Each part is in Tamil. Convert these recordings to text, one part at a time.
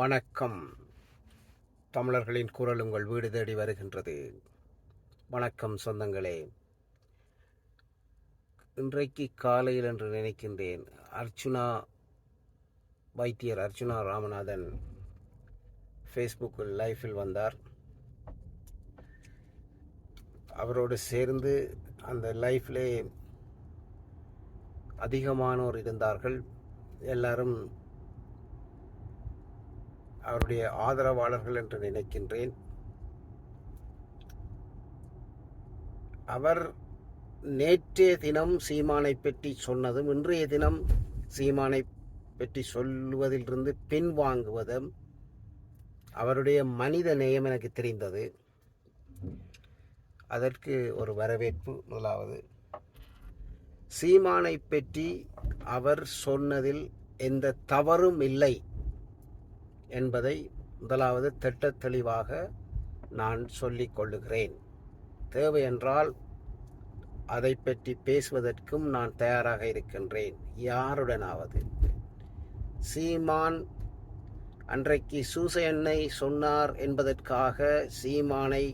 வணக்கம். தமிழர்களின் குரல் உங்கள் வீடு தேடி வருகின்றது. வணக்கம் சொந்தங்களே. இன்றைக்கு காலையில் என்று நினைக்கின்றேன் அர்ச்சுனா வைத்தியர் அர்ச்சுனா ராமநாதன் ஃபேஸ்புக்கில் லைஃபில் வந்தார். அவரோடு சேர்ந்து அந்த லைஃப்லே அதிகமானோர் இருந்தார்கள். எல்லாரும் அவருடைய ஆதரவாளர்கள் என்று நினைக்கின்றேன். அவர் நேற்றைய தினம் சீமானை பற்றி சொன்னதும் இன்றைய தினம் சீமானை பற்றி சொல்லுவதிலிருந்து பின்வாங்குவதும் அவருடைய மனித நேயம் எனக்கு தெரிந்தது. அதற்கு ஒரு வரவேற்பு முதலாவது. சீமானை பற்றி அவர் சொன்னதில் எந்த தவறும் இல்லை. என்பதை முதலாவது திட்ட தெளிவாக நான் சொல்லிக் கொள்ளுகிறேன். தேவை என்றால் அதை பற்றி பேசுவதற்கும் நான் தயாராக இருக்கின்றேன். யாருடனாவது? சீமான் அன்றைக்கு சூசையன்னை சொன்னார் என்பதற்காக சீமானை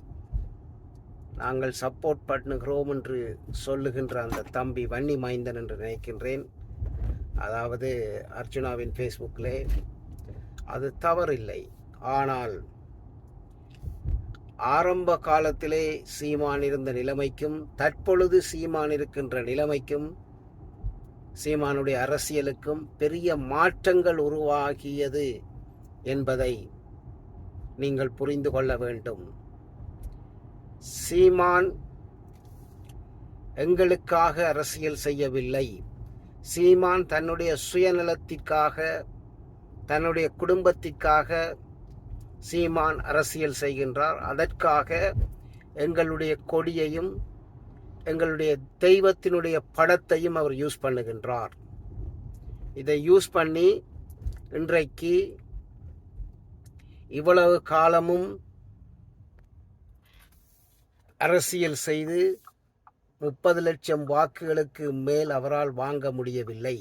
நாங்கள் சப்போர்ட் பண்ணுகிறோம் என்று சொல்லுகின்ற அந்த தம்பி வன்னி மைந்தன் என்று நினைக்கின்றேன். அதாவது அர்ஜுனாவின் ஃபேஸ்புக்கிலே அது தவறில்லை. ஆனால் ஆரம்ப காலத்திலே சீமான் இருந்த நிலைமைக்கும் தற்பொழுது சீமான் இருக்கின்ற நிலைமைக்கும் சீமானுடைய அரசியலுக்கும் பெரிய மாற்றங்கள் உருவாகியது என்பதை நீங்கள் புரிந்து கொள்ள வேண்டும். சீமான் எங்களுக்காக அரசியல் செய்யவில்லை. சீமான் தன்னுடைய சுயநலத்திற்காக தன்னுடைய குடும்பத்திற்காக சீமான் அரசியல் செய்கின்றார். அதற்காக எங்களுடைய கொடியையும் எங்களுடைய தெய்வத்தினுடைய படத்தையும் அவர் யூஸ் பண்ணுகின்றார். இதை யூஸ் பண்ணி இன்றைக்கு இவ்வளவு காலமும் அரசியல் செய்து முப்பது லட்சம் வாக்குகளுக்கு மேல் அவரால் வாங்க முடியவில்லை.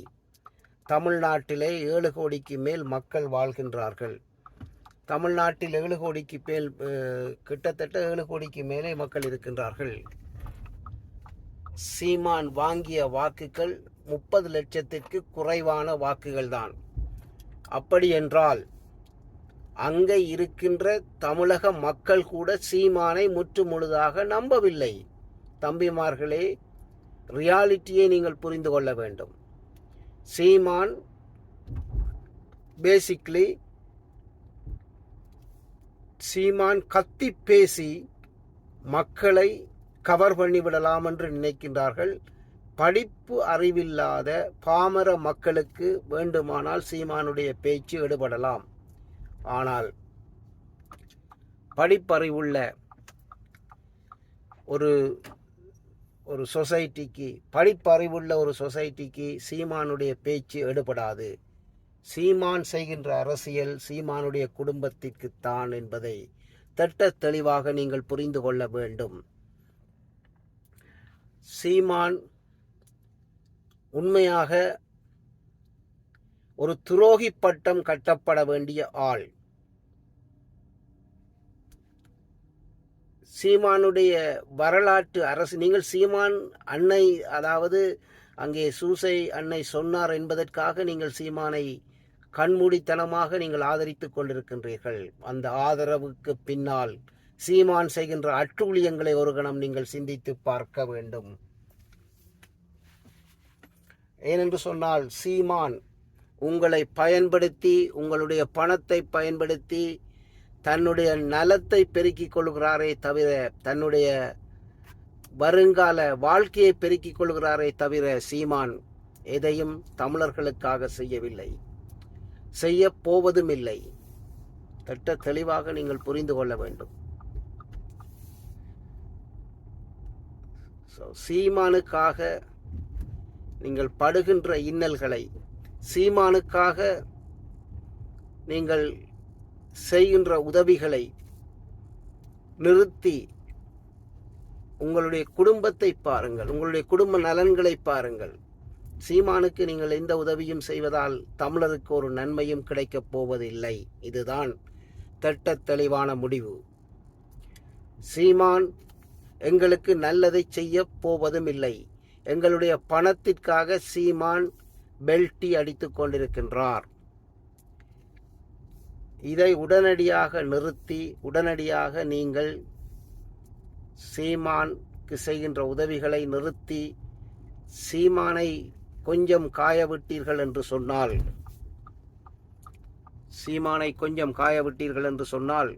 தமிழ்நாட்டிலே ஏழு கோடிக்கு மேல் மக்கள் வாழ்கின்றார்கள். தமிழ்நாட்டில் ஏழு கோடிக்கு மேல் கிட்டத்தட்ட ஏழு கோடிக்கு மேலே மக்கள் இருக்கின்றார்கள். சீமான் வாங்கிய வாக்குகள் முப்பது லட்சத்திற்கு குறைவான வாக்குகள் தான். அப்படி என்றால் அங்கே இருக்கின்ற தமிழக மக்கள் கூட சீமானை முற்று முழுதாக நம்பவில்லை. தம்பிமார்களே ரியாலிட்டியை நீங்கள் புரிந்து கொள்ள வேண்டும். சீமான் பேசிக்லி சீமான் கத்தி பேசி மக்களை கவர் பண்ணிவிடலாம் என்று நினைக்கின்றார்கள். படிப்பு அறிவில்லாத பாமர மக்களுக்கு வேண்டுமானால் சீமானுடைய பேச்சு எடுபடலாம். ஆனால் படிப்பறிவுள்ள ஒரு ஒரு சொசைட்டிக்கு படிப்பறிவுள்ள ஒரு சொசைட்டிக்கு சீமானுடைய பேச்சு எடுபடாது. சீமான் செய்கின்ற அரசியல் சீமானுடைய குடும்பத்திற்குத்தான் என்பதை திட்ட தெளிவாக நீங்கள் புரிந்து கொள்ள வேண்டும். சீமான் உண்மையாக ஒரு துரோகி பட்டம் கட்டப்பட வேண்டிய ஆள். சீமானுடைய வரலாற்று அரசு நீங்கள் சீமான் அன்னை அதாவது அங்கே சூசை அன்னை சொன்னார் என்பதற்காக நீங்கள் சீமானை கண்மூடித்தனமாக நீங்கள் ஆதரித்துக் கொண்டிருக்கின்றீர்கள். அந்த ஆதரவுக்கு பின்னால் சீமான் செய்கின்ற அட்டூழியங்களை ஒரு கணம் நீங்கள் சிந்தித்து பார்க்க வேண்டும். ஏனென்று சொன்னால் சீமான் உங்களை பயன்படுத்தி உங்களுடைய பணத்தை பயன்படுத்தி தன்னுடைய நலத்தை பெருக்கிக் கொள்கிறாரே தவிர தன்னுடைய வருங்கால வாழ்க்கையை பெருக்கிக் கொள்கிறாரே தவிர சீமான் எதையும் தமிழர்களுக்காக செய்யவில்லை. செய்ய போவதும் இல்லை திட்ட தெளிவாக நீங்கள் புரிந்து கொள்ள வேண்டும். ஸோ சீமானுக்காக நீங்கள் படுகின்ற இன்னல்களை சீமானுக்காக நீங்கள் செய்கின்ற உதவிகளை நிறுத்தி உங்களுடைய குடும்பத்தை பாருங்கள். உங்களுடைய குடும்ப நலன்களை பாருங்கள். சீமானுக்கு நீங்கள் எந்த உதவியும் செய்வதால் தமிழருக்கு ஒரு நன்மையும் கிடைக்கப் போவதில்லை. இதுதான் திட்ட தெளிவான முடிவு. சீமான் எங்களுக்கு நல்லதை செய்ய போவதும் இல்லை. எங்களுடைய பணத்திற்காக சீமான் பெல்ட்டி அடித்துக் கொண்டிருக்கின்றார். இதை உடனடியாக நிறுத்தி உடனடியாக நீங்கள் சீமானுக்கு செய்கின்ற உதவிகளை நிறுத்தி சீமானை கொஞ்சம் காயவிட்டீர்கள் என்று சொன்னால் சீமானை கொஞ்சம் காயவிட்டீர்கள் என்று சொன்னால்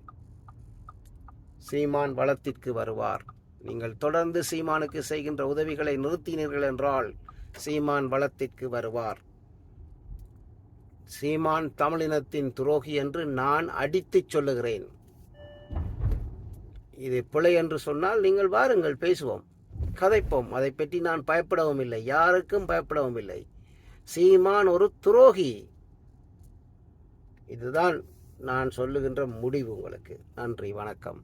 சீமான் வளத்திற்கு வருவார். நீங்கள் தொடர்ந்து சீமானுக்கு செய்கின்ற உதவிகளை நிறுத்தினீர்கள் என்றால் சீமான் வளத்திற்கு வருவார். சீமான் தமிழினத்தின் துரோகி என்று நான் அடித்து சொல்லுகிறேன். இது பிழை என்று சொன்னால் நீங்கள் வாருங்கள் பேசுவோம் கதைப்போம். அதை பற்றி நான் பயப்படவும் இல்லை யாருக்கும் பயப்படவும் இல்லை. சீமான் ஒரு துரோகி. இதுதான் நான் சொல்லுகின்ற முடிவு உங்களுக்கு. நன்றி வணக்கம்.